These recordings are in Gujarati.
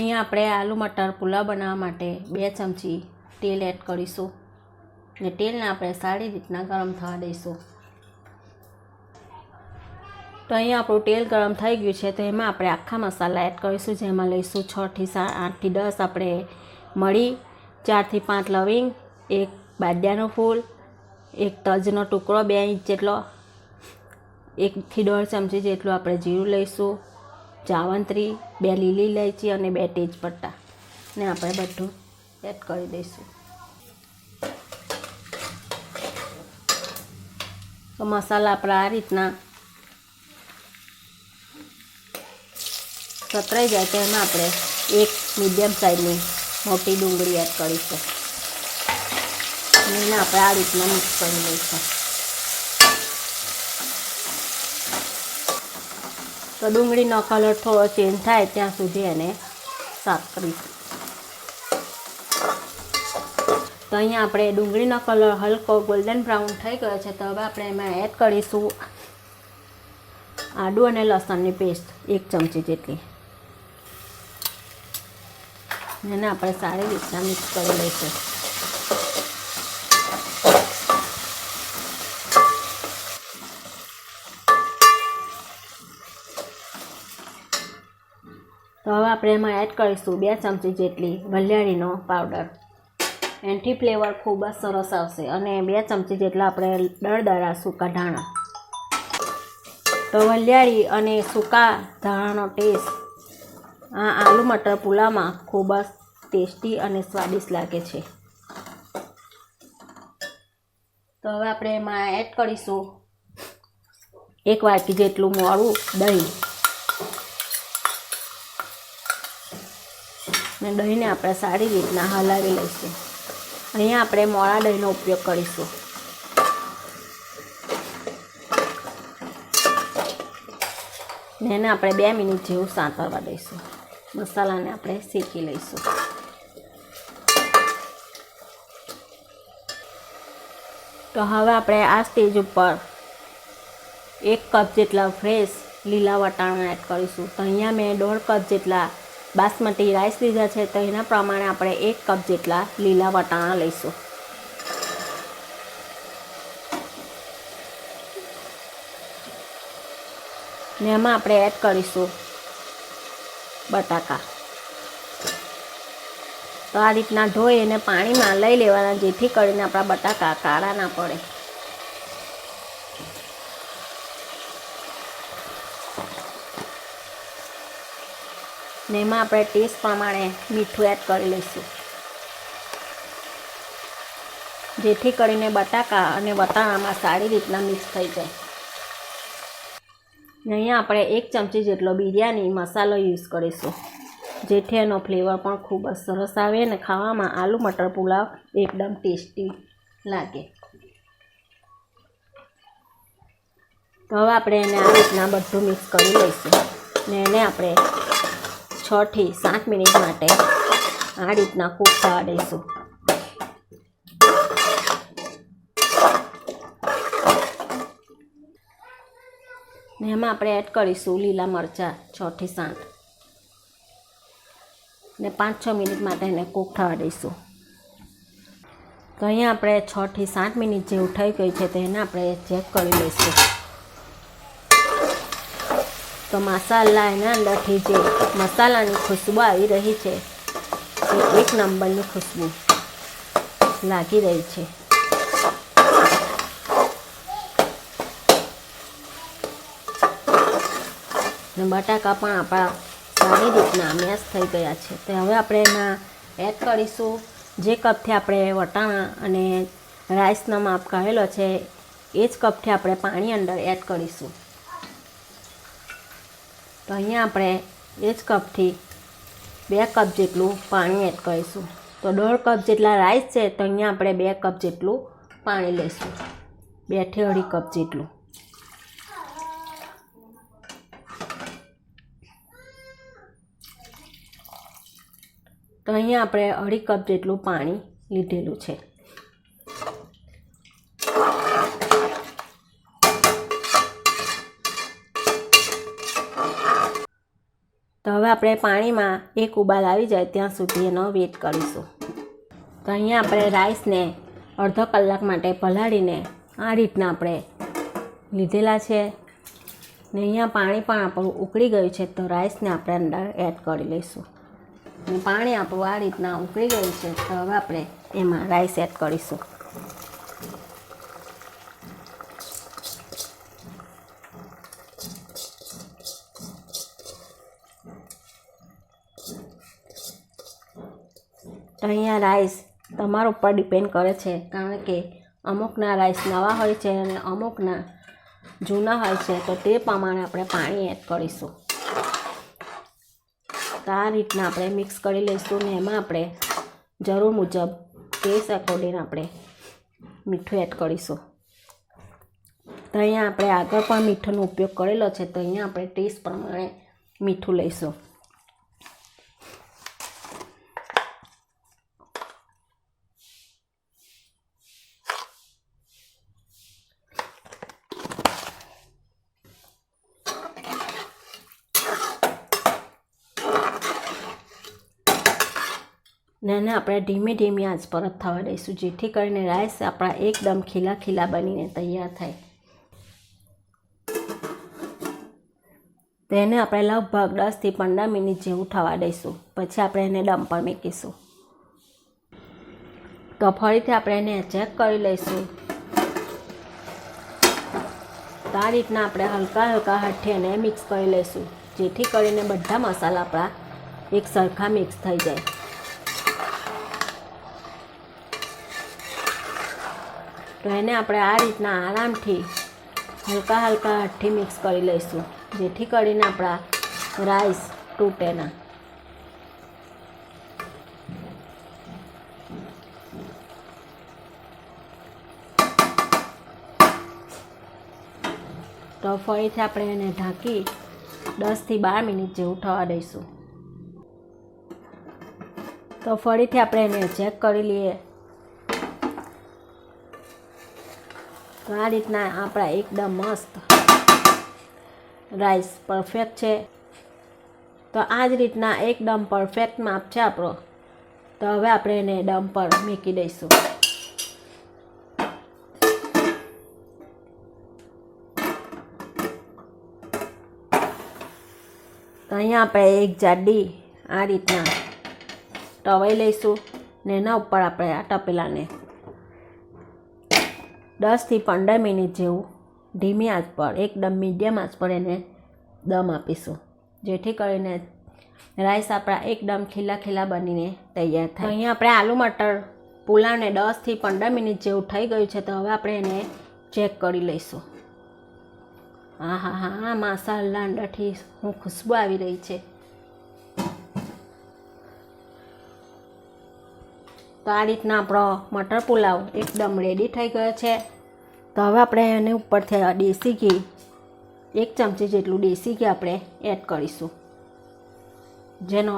અહીંયા આપણે આલુ મટર પુલાવ બનાવવા માટે બે ચમચી તેલ એડ કરીશું. ને તેલને આપણે સારી રીતના ગરમ થવા દઈશું. તો અહીંયા આપણું તેલ ગરમ થઈ ગયું છે, તો એમાં આપણે આખા મસાલા એડ કરીશું, જેમાં લઈશું છથી આઠથી દસ આપણે મળી ચારથી પાંચ લવિંગ, એક બાદિયાનું ફૂલ, એક તજનો ટુકડો બે ઇંચ જેટલો એકથી દોઢ ચમચી જેટલું આપણે જીરું લઈશું. જાવંત્રી, બે લીલી ઇલાયચી અને બે તેજપત્તા. ને આપણે બધું એડ કરી દઈશું. તો મસાલા આપણે આ રીતના સતરાઈ જાય તો એમાં આપણે એક મીડિયમ સાઇઝની મોટી ડુંગળી એડ કરીશું. અને આપણે આ રીતના મિક્સ કરી લઈશું. તો ડુંગળીનો કલર થોડો ચેન્જ થાય ત્યાં સુધી એને સાફ કરીશું. તો અહીંયા આપણે ડુંગળીનો કલર હલકો ગોલ્ડન બ્રાઉન થઈ ગયો છે, તો હવે આપણે એમાં એડ કરીશું આદુ અને લસણની પેસ્ટ એક ચમચી જેટલી. એને આપણે સારી રીતના મિક્સ કરી લઈશું. હવે આપણે એમાં એડ કરીશું બે ચમચી જેટલી વલિયાળીનો પાવડર એન્ટી ફ્લેવર ખૂબ જ સરસ આવશે અને બે ચમચી જેટલા આપણે દળદળા સૂકા ધાણા. તો વલિયાળી અને સૂકા ધાણાનો ટેસ્ટ આ આલુ મટર પુલાવમાં ખૂબ જ ટેસ્ટી અને સ્વાદિષ્ટ લાગે છે. તો હવે આપણે એમાં એડ કરીશું એક વાટકી જેટલું મોડું દહીં. ને દહીંને આપણે સારી રીતના હલાવી લઈશું. અહીંયા આપણે મોળા દહીંનો ઉપયોગ કરીશું. ને એને આપણે બે મિનિટ જેવું સાંતળવા દઈશું. મસાલાને આપણે શેકી લઈશું. તો હવે આપણે આ સ્ટેજ ઉપર એક કપ જેટલા ફ્રેશ લીલા વટાણા એડ કરીશું. તો અહીંયા મેં દોઢ કપ જેટલા બાસમતી રાઈસ લીધા છે, તો એના પ્રમાણે આપણે એક કપ જેટલા લીલા વટાણા લઈશું. ને એમાં આપણે એડ કરીશું બટાકા. તો આ રીતના ધોઈ અને પાણીમાં લઈ લેવાના, જેથી કરીને આપણા બટાકા કાળા ના પડે. ને એમાં આપણે ટેસ્ટ પ્રમાણે મીઠું એડ કરી લઈશું. જેથી કરીને બટાકા અને વટાણામાં સારી રીતના મિક્સ થઈ જાય. ને અહીંયા આપણે એક ચમચી જેટલો બિરયાની મસાલો યુઝ કરીશું. જેથી એનો ફ્લેવર પણ ખૂબ જ સરસ આવે અને ખાવામાં આલુ મટર પુલાવ એકદમ ટેસ્ટી લાગે. તો હવે આપણે એને આ રીતના બધું મિક્સ કરી લઈશું. ને એને આપણે છથી સાત મિનિટ માટે આ રીતના કૂક થવા દઈશું ને એમાં આપણે એડ કરીશું લીલા મરચાં છથી સાત. ને પાંચ છ મિનિટ માટે એને કૂક થવા દઈશું તો અહીંયા આપણે છથી સાત મિનિટ જેવું થઈ ગઈ છે તો એને આપણે ચેક કરી લઈશું. તો મસાલા એના અંદરથી જે મસાલાની ખુશ્બુ આવી રહી છે, એ એક નંબરની ખુશ્બુ લાગી રહી છે. ને બટાકા પણ આપણા સારી રીતના મેશ થઈ ગયા છે. તો હવે આપણે એમાં એડ કરીશું. જે કપથી આપણે વટાણા અને રાઈસનો માપ કહેલો છે, એ જ કપથી આપણે પાણી અંદર એડ કરીશું. તો અહીંયા આપણે એ જ કપથી બે કપ જેટલું પાણી એડ કરીશું. તો દોઢ કપ જેટલા રાઈસ છે, તો અહીંયા આપણે બે કપ જેટલું પાણી લઈશું. બેથી અઢી કપ જેટલું. તો અહીંયા આપણે અઢી કપ જેટલું પાણી લીધેલું છે તો આપણે પાણીમાં એક ઉબાલ આવી જાય ત્યાં સુધી એનો વેટ કરીશું. તો અહીંયા આપણે રાઈસને અડધો કલાક માટે પલાળીને આ રીતના આપણે લીધેલા છે. ને અહીંયા પાણી પણ આપણું ઉકળી ગયું છે તો રાઈસને આપણે અંદર એડ કરી લઈશું. પાણી આપણું આ રીતના ઉકળી ગયું છે તો હવે આપણે એમાં રાઈસ એડ કરીશું. અહીંયા રાઈસ તમારા ઉપર ડિપેન્ડ કરે છે, કારણ કે અમુકના રાઈસ નવા હોય છે અને અમુકના જૂના હોય છે, તો તે પ્રમાણે આપણે પાણી એડ કરીશું. તો આ રીતના આપણે મિક્સ કરી લઈશું ને એમાં આપણે જરૂર મુજબ ટેસ્ટ અકોર્ડિંગ આપણે મીઠું એડ કરીશું. તો અહીંયા આપણે આગળ પણ મીઠાનો ઉપયોગ કરેલો છે, તો અહીંયા આપણે ટેસ્ટ પ્રમાણે મીઠું લઈશું. ને એને આપણે ધીમે ધીમે આંચ પર જ થવા દઈશું, જેથી કરીને રાઈસ આપણા એકદમ ખીલા ખીલા બનીને તૈયાર થાય. તેને આપણે લગભગ દસથી પંદર મિનિટ જેવું થવા દઈશું, પછી આપણે એને દમ પર મૂકીશું. તો ફરીથી આપણે એને ચેક કરી લઈશું. આ રીતના આપણે હલકા હલકા હાથથી એને મિક્સ કરી લઈશું, જેથી કરીને બધા મસાલા આપણા એક સરખા મિક્સ થઈ જાય. તો એને આપણે આ રીતના આરામથી હલકા હલકા હાથથી મિક્સ કરી લઈશું, જેથી કરીને આપણા રાઈસ તૂટે ના. તો ફરીથી આપણે એને ઢાંકી દસથી બાર મિનિટ જેવું થવા દઈશું. તો ફરીથી આપણે એને ચેક કરી લઈએ. તો આ રીતના આપણા એકદમ મસ્ત રાઈસ પરફેક્ટ છે. તો આ જ રીતના એકદમ પરફેક્ટ માપ છે આપણો. તો હવે આપણે એને ડમ પર મૂકી દઈશું. તો અહીંયા આપણે એક જાડી આ રીતના ટવાઈ લઈશું ને એના ઉપર આપણે આ તપેલાને દસથી પંદર મિનિટ જેવું ધીમી આંચ પર, એકદમ મીડિયમ આંચ પર એને દમ આપીશું, જેથી કરીને રાઈસ આપણા એકદમ ખીલા ખીલા બનીને તૈયાર થાય. અહીંયા આપણે આલુ મટર પુલાવને દસથી પંદર મિનિટ જેવું થઈ ગયું છે, તો હવે આપણે એને ચેક કરી લઈશું. હા હા હા મસાલા અંદરથી હું ખુશ્બુ આવી રહી છે. તો આ રીતના આપણો મટર પુલાવ એકદમ રેડી થઈ ગયો છે. તો હવે આપણે એને ઉપરથી દેશી ઘી, એક ચમચી જેટલું દેશી ઘી આપણે એડ કરીશું. જેનો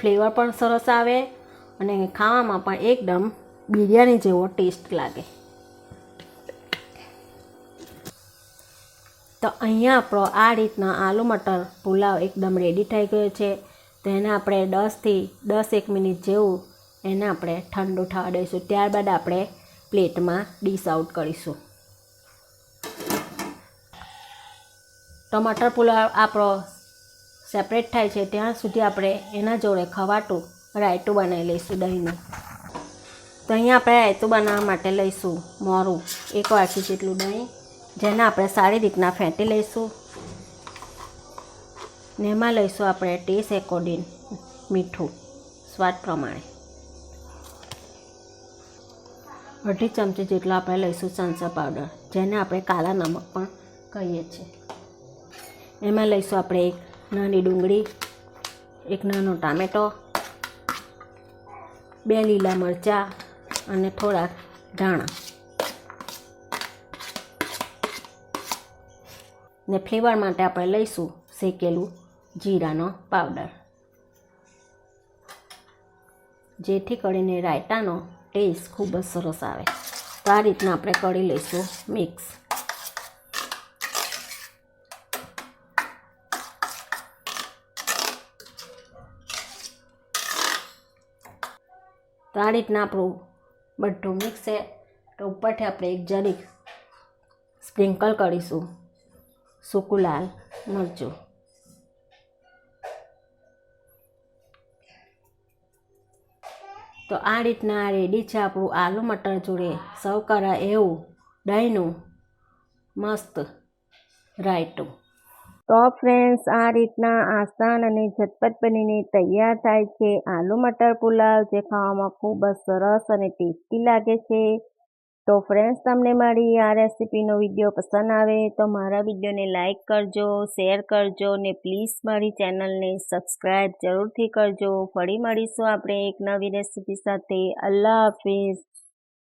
ફ્લેવર પણ સરસ આવે અને ખાવામાં પણ એકદમ બિરયાની જેવો ટેસ્ટ લાગે. તો અહીંયા આપણો આ રીતના આલુ મટર પુલાવ એકદમ રેડી થઈ ગયો છે. તો એને આપણે દસથી દસ એક મિનિટ જેવું એને આપણે ઠંડુ થવા દઈશું. ત્યારબાદ આપણે પ્લેટમાં ડીશ આઉટ કરીશું. ટમાટર પુલાવ આપણો સેપરેટ થાય છે. ત્યાં સુધી આપણે એના જોડે ખવાતું રાયતું બનાવી લઈશું દહીંનું. તો અહીંયા આપણે રાયતું બનાવવા માટે લઈશું મોરું, એક વાટકી જેટલું દહીં, જેને આપણે સારી રીતના ફેંટી લઈશું. ને એમાં લઈશું આપણે ટેસ્ટ એકોર્ડિંગ મીઠું, સ્વાદ પ્રમાણે. અઢી ચમચી જેટલો આપણે લઈશું સંસા પાવડર જેને આપણે કાલા નમક પણ કહીએ છીએ. એમાં લઈશું આપણે એક નાની ડુંગળી, એક નાનો ટામેટો, બે લીલા મરચાં અને થોડાક ધાણા. ને ફ્લેવર માટે આપણે લઈશું શેકેલું જીરાનો પાવડર જેથી કરીને રાયતાનો ટેસ્ટ ખૂબ જ સરસ આવે. તો આ રીતના આપણે કરી લઈશું મિક્સ. તો આ રીતના આપણું બધું મિક્સ છે. તો ઉપરથી આપણે એક જરીક સ્પ્રિંકલ કરીશું. સુકુલાલ મરચું. તો આ રીતના રેડી છે આપણું આલુ મટર જોડે. સર્વ કરા એવું દહીંનું મસ્ત, રાયતું. તો ફ્રેન્ડ્સ આ રીતના આસાન અને ઝટપટ બનીને તૈયાર થાય છે આલુ મટર પુલાવ, જે ખાવામાં ખૂબ જ સરસ અને ટેસ્ટી લાગે છે. તો ફ્રેન્ડ્સ તમને મારી આ રેસીપીનો વીડિયો પસંદ આવે તો મારા વિડીયોને લાઇક કરજો શેર કરજો ને પ્લીઝ મારી ચેનલને સબસ્ક્રાઈબ જરૂરથી કરજો. ફરી મળીશું આપણે એક નવી રેસીપી સાથે. અલ્લાહ હાફિઝ.